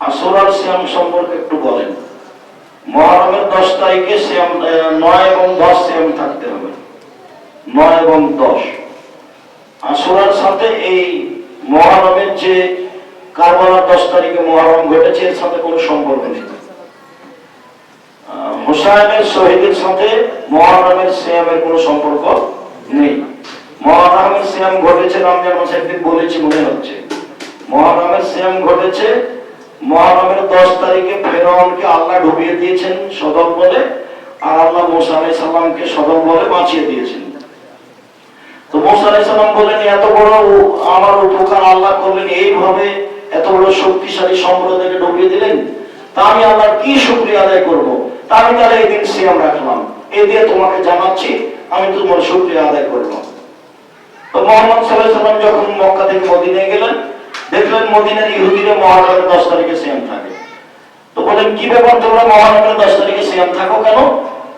আসরার শ্যাম সম্পর্কে একটু বলেন। মহরমের দশ তারিখে শ্যাম নয় এবং দশ শ্যাম থাকতে হবে। নয় এবং দশ। আসরার সাথে এই মহরমের যে কারবালার দশ তারিখে মহরম ঘটেছে এর সাথে কোনো সম্পর্ক নেই। আহ, হুসাইনের শহীদের সাথে মহরমের শ্যামের কোনো সম্পর্ক নেই। মহরমের শ্যাম ঘটেছে রমজান মাসে একদিন বলেছি মনে হচ্ছে। মহরমের শ্যাম ঘটেছে মহরমের দশ তারিখে ফেরাউনকে আল্লাহ ডুবিয়ে দিয়েছেন সদল বলে, আর আল্লাহ মুসা আলাই সদল বলে বাঁচিয়ে দিয়েছেন। তো মুসা আলাই বলেন এত বড় আমার উপকার আল্লাহ করলেন, এইভাবে এত বড় শক্তিশালী সম্প্রদায়কে ডুবিয়ে দিলেন? তা আমি আল্লাহর কি শুক্রিয়া আদায় করব? তা আমি তাহলে এই দিন সিয়াম রাখলাম। এই দিয়ে তোমাকে জানাচ্ছি, আমি তোমার শুক্রিয়া আদায় করব। তো মোহাম্মদ সাল্লাহ সাল্লাম যখন মক্কা থেকে মদিনায় গেলেন দেখলেন মদিনার ইহুদিরা মহানগরের দশ তারিখে সিয়াম থাকে। তো বলেন, কি ব্যাপার তোমরা মহানগরের দশ তারিখে সিয়াম থাকো কেন?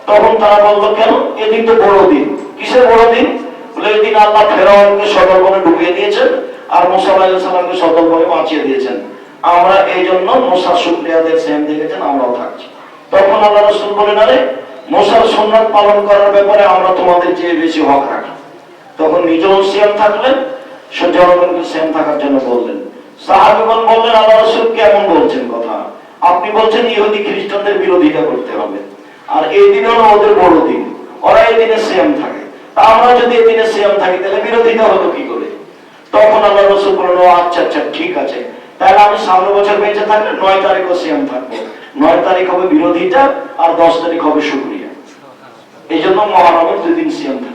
তখন তারা বলল, কেন? এদিন তো বড় দিন। কিসের বড় দিন? বলে, এদিন আল্লাহ ফেরাউনকে বলে ডুবিয়ে দিয়েছেন আর মুসা সালামকে সদর বাঁচিয়ে দিয়েছেন। আমরা এই জন্য মুসার শুক্রিয়াদের সেম দেখেছেন আমরাও থাকছি। তখন আল্লাহ রসুল বলেন, আরে, মুসার সুন্নাত পালন করার ব্যাপারে আমরা তোমাদের চেয়ে বেশি হক রাখি। তখন নিজেও সিয়াম থাকলেন সে আর থাকে। থাকি তখন আচ্ছা আচ্ছা ঠিক আছে। তাহলে আমি বছর বেঁচে নয় থাকব। নয় তারিখ হবে বিরোধিতা আর দশ তারিখ হবে শুক্রিয়া। এই জন্য মহানগর দুই দিন সিয়াম হবে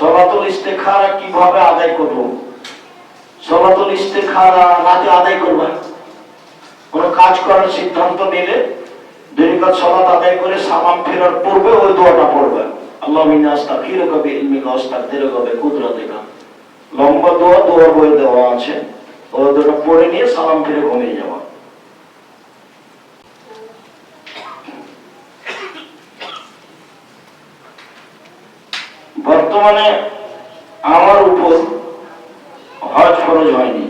সলাতুল ইস্তেখারা কীভাবে আদায় করব? সলাতুল ইস্তেখারা রাতে আদায় করবা? কোন কাজ করার সিদ্ধান্ত নিলে দুই রাকাত সালাত আদায় করে সালাম ফেরার পূর্বে ওই দোয়াটা পড়বে। আল্লাহ মিন্না আস্তাগফিরুকা বিইলমিকা ওয়াস্তাগফিরুকা বিকুদরাতিকা। লম্বা দোয়া দোয়ার বই দেওয়া আছে। ওই দোয়াটা পড়ে নিয়ে সালাম ফিরে ঘুমিয়ে যাওয়া। বর্তমানে আমার উপর হজ ফরজ হয়নি।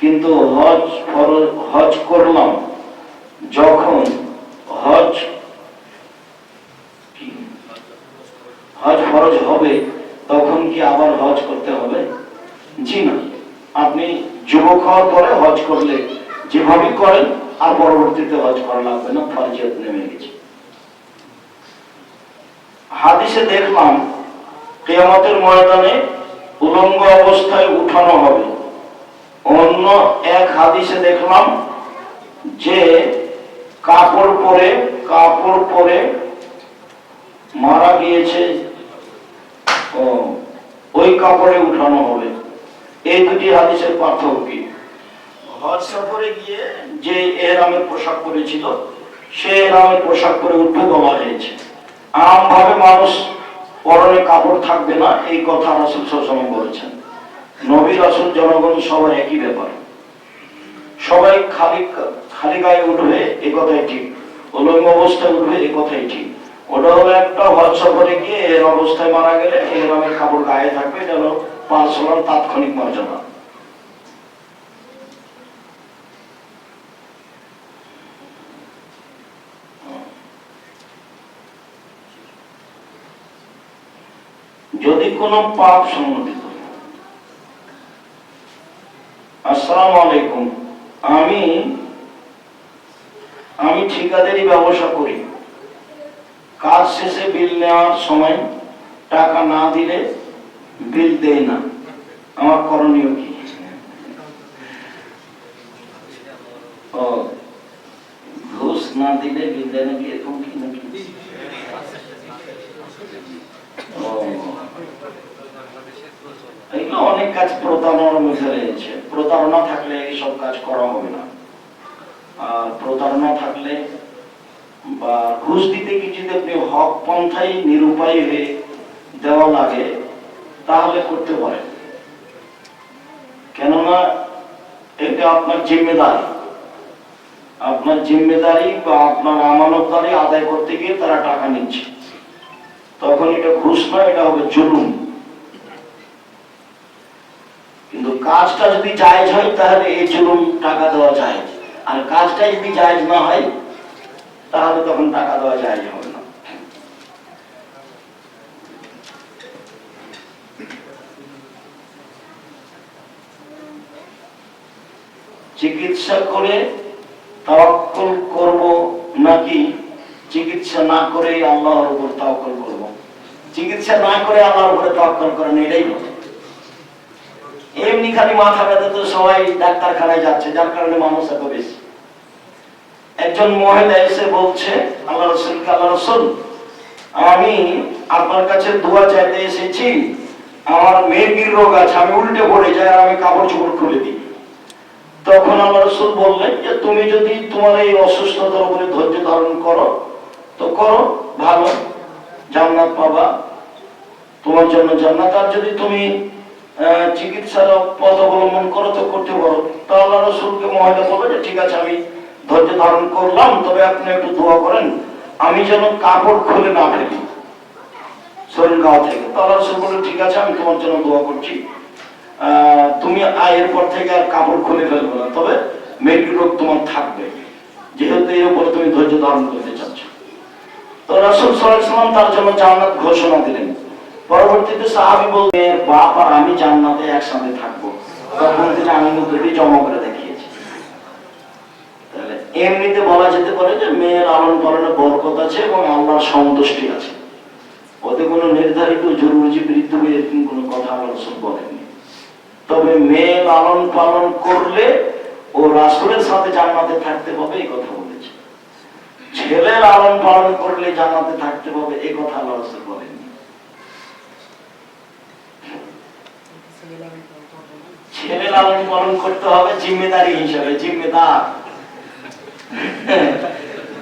কিন্তু হজ ফরজ, হজ করলাম যখন হজ হজ ফরজ হবে, তখন কি আবার হজ করতে হবে? জি না। আপনি যুবক হওয়ার পরে হজ করলে যেভাবে করেন, আর পরবর্তীতে হজ করা লাগবে না, ফরজিয়ত নেমে গেছে। হাদিসে দেখলাম কেয়ামতের ময়দানে উলঙ্গ অবস্থায় উঠানো হবে। অন্য এক হাদিসে দেখলাম যে কাপড় পরে কাপড় পরে মারা গিয়েছে ও ওই কাপড়ে উঠানো হবে। এই দুটি হাদিসের পার্থক্য কি? হজ সফরে গিয়ে যে এহরামের পোশাক পরেছিল সে এহরামের পোশাক পরে উঠবে বলা হয়েছে আমভাবে মানুষ পরনে কাপড় থাকবে না, এই কথা রাসুল সবসময় বলেছেন। নবী রাসুল, জনগণ সবার একই ব্যাপার। সবাই খালি খালি গায়ে উঠবে, এ কথাই ঠিক। উলঙ্গ অবস্থায় উঠবে, এ কথাই ঠিক। ওটা হলো একটা হজ সফরে গিয়ে এর অবস্থায় মারা গেলে এই রঙের কাপড় গায়ে থাকবে, যেন পার্সোনাল তাৎক্ষণিক মর্যাদা যদি কোনো পাপ সম্মতিত আসসালামু আলাইকুম। আমি আমি ঠিকাদারি ব্যবসা করি। কাজ শেষে বিল নেওয়ার সময় টাকা না দিলে বিল দেয় না। আমার করণীয় কি? ঘুষ না দিলে বিল দেয় নাকি? এরকম কি নাকি ও এগুলো অনেক কাজ প্রতারণার মধ্যে রয়েছে। প্রতারণা থাকলে এইসব কাজ করা হবে না। আর প্রতারণা থাকলে বা ঘুষ দিতে কি যদি আপনি হক পন্থাই নিরুপায় হয়ে দেওয়া লাগে, তাহলে করতে পারেন কেননা এটা আপনার জিম্মেদারি। আপনার জিম্মেদারি বা আপনার আমানতদারি আদায় করতে গিয়ে তারা টাকা নিচ্ছে। তখন এটা ঘুষ নয় এটা হবে জুলুম কিন্তু কাজটা যদি জায়েজ হয়, তাহলে এই জুলুম টাকা দেওয়া যায় আর কাজটা যদি জায়জ না হয়, তাহলে তখন টাকা দেওয়া জায়জ হবে না। চিকিৎসা করে তাওয়াক্কুল করব নাকি চিকিৎসা না করে আল্লাহর উপর তাওয়াক্কুল করব? চিকিৎসা না করে আল্লাহর উপরে তাওয়াক্কুল করেন, এটাই বলে। এমনি খালি মাথা ব্যথা তো সবাই ডাক্তারখানায় যাচ্ছে, যার কারণে মানুষ এত বেশি। একজন মহিলা এসে বলছে, আল্লাহ রসুলকে আল্লাহ রসুল, আমি আপনার কাছে দোয়া চাইতে এসেছি, আমার মেয়ের রোগ আছে, আমি উল্টে পড়ে যাই আর আমি কাপড় চোপড় খুলে দিই। তখন আল্লাহ রসুল বললেন যে, তুমি যদি তোমার এই অসুস্থতার উপরে ধৈর্য ধারণ করো, তো করো, ভালো, জান্নাত পাবা। তোমার জন্য জান্নাত। আর যদি তুমি চিকিৎসার পথ অবলম্বন করো তো, করতে পারো। তা আল্লাহ রসুলকে মহিলা বলবে যে, ঠিক আছে, আমি ধৈর্য ধারণ করলাম, তবে আপনি একটু দোয়া করেন, আমি যেন কাপড় খুলে না ফেলি। শরীর গাও থেকে। তো আল্লাহ রসুল বললেন ঠিক আছে, আমি তোমার জন্য দোয়া করছি। তুমি আয়ের পর থেকে আর কাপড় খুলে ফেলবে না, তবে মেয়েটির রোগ তোমার থাকবে। যেহেতু এর উপরে তুমি ধৈর্য ধারণ করতে চাচ্ছ। তো রাসুল সাল্লাম তার জন্য জান্নাত ঘোষণা দিলেন। পরবর্তীতে সাহাবি বললেন বাপ আর আমি জান্নাতে একসাথে থাকব। তখন তিনি আনন্দ দুটি জমা করে দেখিয়েছে। তাহলে এমনিতে বলা যেতে পারে যে, মেয়ের আলন পালনে বরকত আছে এবং আল্লাহর সন্তুষ্টি আছে। ওতে কোনো নির্ধারিত জরুরি বৃদ্ধ এরকম কোনো কথা রসুল বলেননি। তবে মেয়ে লালন পালন করলে ও রাসুলের সাথে জান্নাতে থাকতে পাবে এই কথা বলেছে। ছেলে লালন পালন করলে জান্নাতে থাকতে পাবে এই কথা আল্লাহ রসুল ছেলে লালন পালন করতে হবে জিম্মেদারি হিসাবে, জিম্মেদার।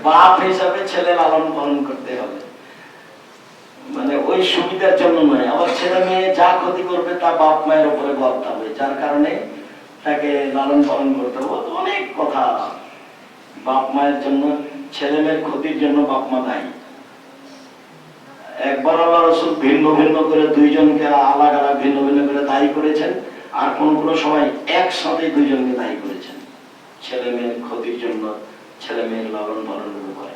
বাপ হিসাবে ছেলে লালন পালন করতে হবে। মানে ওই সুবিধার জন্য নয়। আবার ছেলে মেয়ে যা ক্ষতি করবে তা বাপ মায়ের উপরে বর্তাবে যার কারণে তাকে লালন পালন করতে হবে। অনেক কথা বাপ মায়ের জন্য, ছেলে মেয়ের ক্ষতির জন্য বাপ মা দায়ী। একবার আল্লাহ রসুল ভিন্ন ভিন্ন করে দুইজনকে আলাদা আলাদা ভিন্ন ভিন্ন করে দায়ী করেছেন। আর কোন কোন সময় একসাথে দুইজনকে দায়ী করেছেন। ছেলে মেয়ের ক্ষতির জন্য ছেলে মেয়ের লালন পালনের উপরে?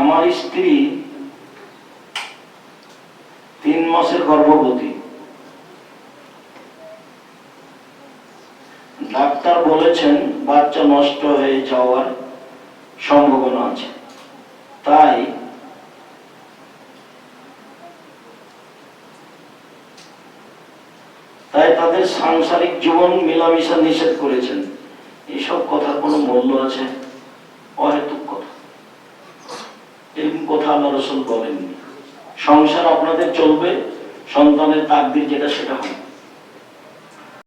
আমার স্ত্রী তিন মাসের গর্ভবতী ডাক্তার বলেছেন, বাচ্চা নষ্ট হয়ে যাওয়ার সম্ভাবনা আছে। তাই তাই তাদের সাংসারিক জীবন মেলামেশা নিষেধ করেছেন। এইসব কথার কোনো মূল্য আছে? অহেতুক কথা। এরকম কথা আল্লাহ রসুল বলেননি। সংসার আপনাদের চলবে, সন্তানের তাকদির যেটা, সেটা হবে।